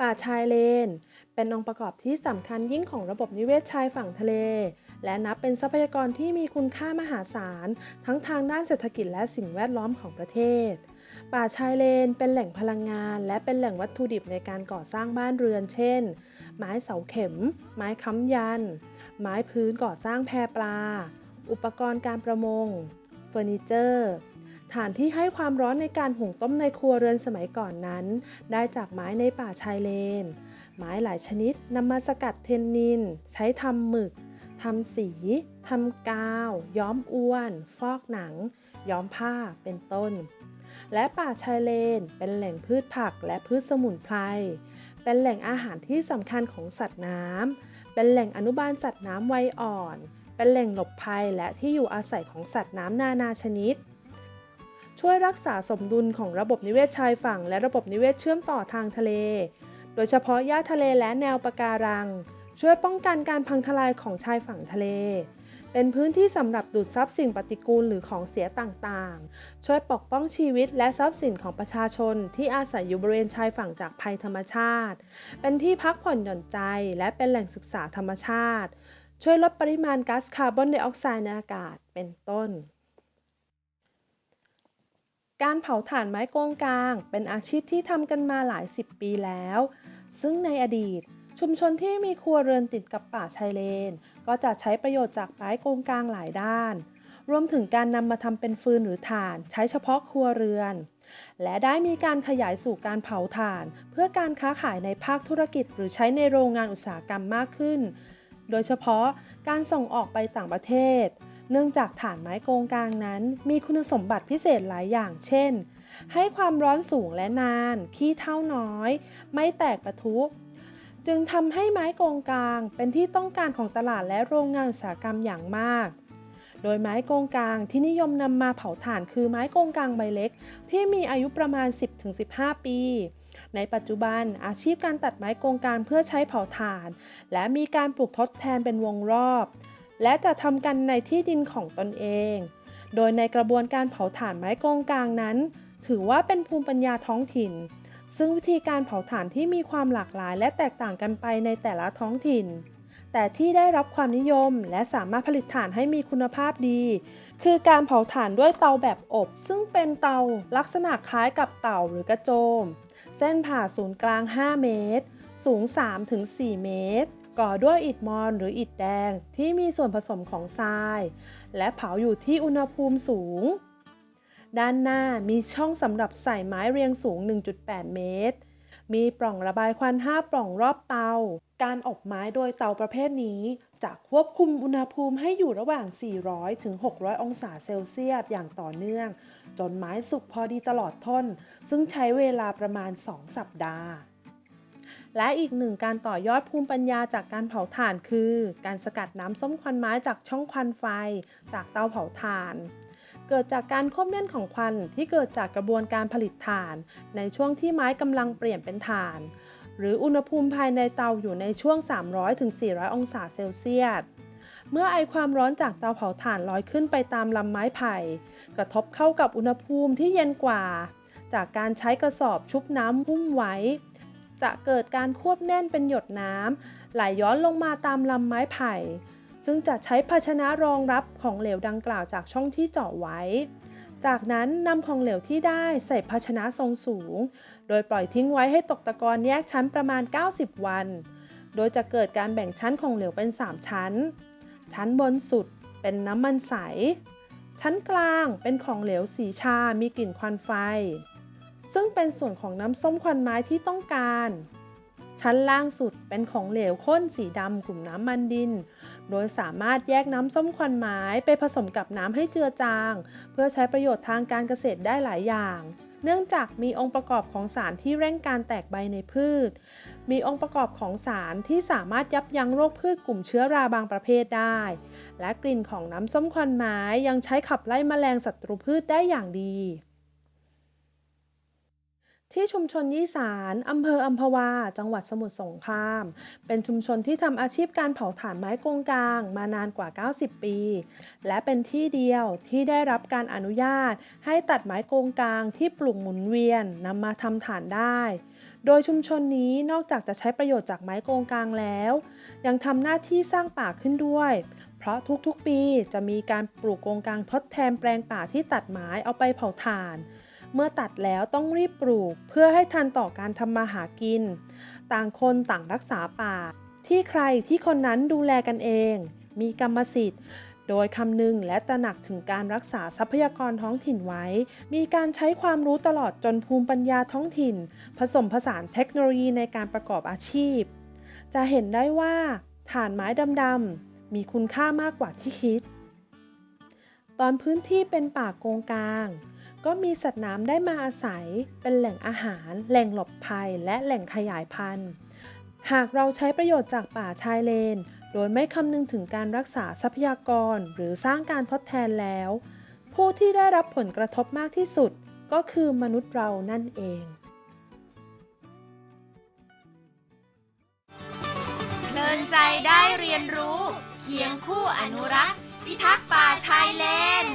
ป่าชายเลน เป็นองค์ประกอบที่สำคัญยิ่งของระบบนิเวศชายฝั่งทะเล และนับเป็นทรัพยากรที่มีคุณค่ามหาศาล ทั้งทางด้านเศรษฐกิจและสิ่งแวดล้อมของประเทศ ป่าชายเลนเป็นแหล่งพลังงาน และเป็นแหล่งวัตถุดิบในการก่อสร้างบ้านเรือน เช่น ไม้เสาเข็ม ไม้ค้ำยัน ไม้พื้นก่อสร้างแพปลา อุปกรณ์การประมง เฟอร์นิเจอร์ ฐานที่ให้ความร้อนในการหุงต้มในครัวเรือนสมัยก่อนนั้น ได้จากไม้ในป่าชายเลน ไม้หลายชนิดนำมาสกัดเทนนิน ใช้ทำหมึกทำสีทำกาว ย้อมอ้วน ฟอกหนัง ย้อมผ้าเป็นต้น และป่าชายเลน เป็นแหล่งพืชผักและพืชสมุนไพรเป็นแหล่งอาหารที่สำคัญของสัตว์น้ำเป็นแหล่งอนุบาลสัตว์น้ำไวอ่อน เป็นแหล่งหลบภัยและที่อยู่อาศัยของสัตว์น้ำนานาชนิด ช่วยรักษาสมดุลของระบบนิเวศชายฝั่ง และระบบนิเวศเชื่อมต่อทางทะเล โดยเฉพาะหญ้าทะเลและแนวปะการัง ช่วยป้องกันการพังทลายของชายฝั่งทะเล เป็นพื้นที่สำหรับดูดซับสิ่งปฏิกูลหรือของเสียต่างๆ ช่วยปกป้องชีวิตและทรัพย์สินของประชาชนที่อาศัยอยู่บริเวณชายฝั่งจากภัยธรรมชาติ เป็นที่พักผ่อนหย่อนใจ และเป็นแหล่งศึกษาธรรมชาติ ช่วยลดปริมาณก๊าซคาร์บอนไดออกไซด์ในอากาศ เป็นต้น การเผาถ่านไม้โกงกลาง เป็นอาชีพที่ทำกันมาหลายสิบปีแล้ว ซึ่งในอดีต ชุมชนที่มีครัวเรือนติดกับป่าชายเลน ก็จะใช้ประโยชน์จากไม้โกงกลางหลายด้าน รวมถึงการนำมาทำเป็นฟืนหรือถ่านใช้เฉพาะครัวเรือน และได้มีการขยายสู่การเผาถ่าน เพื่อการค้าขายในภาคธุรกิจ หรือใช้ในโรงงานอุตสาหกรรมมากขึ้น โดยเฉพาะการส่งออกไปต่างประเทศ เนื่องจากถ่านไม้โกงกลางนั้น มีคุณสมบัติพิเศษหลายอย่าง เช่น ให้ความร้อนสูงและนาน ขี้เท่าน้อย ไม่แตกประทุ จึงทำให้ไม้โกงกลางเป็นที่ต้องการของตลาดและโรงงานอุตสาหกรรมอย่างมากโดยไม้โกงกลางที่นิยมนำมาเผาถ่านคือไม้โกงกลางใบเล็ก ที่มีอายุประมาณ 10-15 ปี ในปัจจุบันอาชีพการตัดไม้โกงกลางเพื่อใช้เผาถ่าน และมีการปลูกทดแทนเป็นวงรอบ และจะทำกันในที่ดินของตนเอง โดยในกระบวนการเผาถ่านไม้โกงกลางนั้น ถือว่าเป็นภูมิปัญญาท้องถิ่น ซึ่งวิธีการเผาถ่านที่มีความหลากหลายและแตกต่างกันไปในแต่ละท้องถิ่น แต่ที่ได้รับความนิยมและสามารถผลิตถ่านให้มีคุณภาพดี คือการเผาถ่านด้วยเตาแบบอบ ซึ่งเป็นเตาลักษณะคล้ายกับเต่าหรือกระโจม เส้นผ่าศูนย์กลาง 5 เมตร สูง 3-4 เมตร ก่อด้วยอิฐมอนหรืออิฐแดงที่มีส่วนผสมของทราย และเผาอยู่ที่อุณหภูมิสูง ด้านหน้ามีช่องสำหรับใส่ไม้เรียงสูง 1.8 เมตร มีปล่องระบายควัน 5 ปล่องรอบเตา การอบไม้โดยเตาประเภทนี้จะควบคุมอุณหภูมิให้อยู่ระหว่าง 400 ถึง 600 องศาเซลเซียสอย่างต่อเนื่อง จนไม้สุกพอดีตลอดทน ซึ่งใช้เวลาประมาณ 2 สัปดาห์ และอีกหนึ่งการต่อยอดภูมิปัญญาจากการเผาถ่านคือ การสกัดน้ำส้มควันไม้จากช่องควันไฟ จากเตาเผาถ่าน เกิดจากการควบเล่นของควันที่เกิดจากกระบวนการผลิตถ่าน ในช่วงที่ไม้กำลังเปลี่ยนเป็นถ่าน หรืออุณหภูมิภายในเตาอยู่ในช่วง 300-400 องศาเซลเซียสเมื่อไอความร้อนจากเตาเผาถ่านลอยขึ้นไปตามลำไม้ไผ่ กระทบเข้ากับอุณหภูมิที่เย็นกว่า จากการใช้กระสอบชุบน้ำหุ้มไว้ จะเกิดการควบแน่นเป็นหยดน้ำไหลย้อนลงมาตามลำไม้ไผ่ ซึ่งจะใช้ภาชนะรองรับของเหลวดังกล่าวจากช่องที่เจาะไว้ จากนั้นนำของเหลวที่ได้ใส่ภาชนะทรงสูง โดยปล่อยทิ้งไว้ให้ตกตะกอนแยกชั้นประมาณ 90 วัน โดยจะเกิดการแบ่งชั้นของเหลวเป็น 3 ชั้น ชั้นบนสุดเป็นน้ำมันใส ชั้นกลางเป็นของเหลวสีชา มีกลิ่นควันไฟ ซึ่งเป็นส่วนของน้ำส้มควันไม้ที่ต้องการ ชั้นล่างสุดเป็นของเหลวข้นสีดำกลุ่มน้ำมันดิน โดยสามารถแยกน้ำส้มควันไม้ไปผสมกับน้ำให้เจือจาง เพื่อใช้ประโยชน์ทางการเกษตรได้หลายอย่าง เนื่องจากมีองค์ประกอบของสารที่เร่งการแตกใบในพืช มีองค์ประกอบของสารที่สามารถยับยั้งโรคพืชกลุ่มเชื้อราบางประเภทได้ และกลิ่นของน้ำส้มควันไม้ยังใช้ขับไล่แมลงศัตรูพืชได้อย่างดี ที่ชุมชนยี่สารอำเภออัมพวา จังหวัดสมุทรสงคราม เป็นชุมชนที่ทำอาชีพการเผาถ่านไม้กงกลาง มานานกว่า 90 ปี และเป็นที่เดียวที่ได้รับการอนุญาต ให้ตัดไม้โกงกลางที่ปลูกหมุนเวียนนำมาทำถ่านได้ โดยชุมชนนี้นอกจากจะใช้ประโยชน์จากไม้โกงกลางแล้ว ยังทำหน้าที่สร้างป่าขึ้นด้วย เพราะทุกๆปีจะมีการปลูกโกงกลางทดแทนแปลงป่าที่ตัดไม้เอาไปเผาถ่าน เมื่อตัดแล้วต้องรีบปลูกเพื่อให้ทันต่อการทำมาหากิน ต่างคนต่างรักษาป่า ที่ใครที่คนนั้นดูแลกันเอง มีกรรมสิทธิ์ โดยคำนึงและตระหนักถึงการรักษาทรัพยากรท้องถิ่นไว้ มีการใช้ความรู้ตลอดจนภูมิปัญญาท้องถิ่น ผสมผสานเทคโนโลยีในการประกอบอาชีพ จะเห็นได้ว่าถ่านไม้ดำๆมีคุณค่ามากกว่าที่คิด ตอนพื้นที่เป็นป่าโกงกลาง ก็มีสัตว์น้ำได้มาอาศัย เป็นแหล่งอาหาร แหล่งหลบภัย และแหล่งขยายพันธุ์ หากเราใช้ประโยชน์จากป่าชายเลน โดยไม่คำนึงถึงการรักษาทรัพยากร หรือสร้างการทดแทนแล้ว ผู้ที่ได้รับผลกระทบมากที่สุด ก็คือมนุษย์เรานั่นเองเพลินใจได้เรียนรู้ เคียงคู่อนุรักษ์ พิทักษ์ป่าชายเลน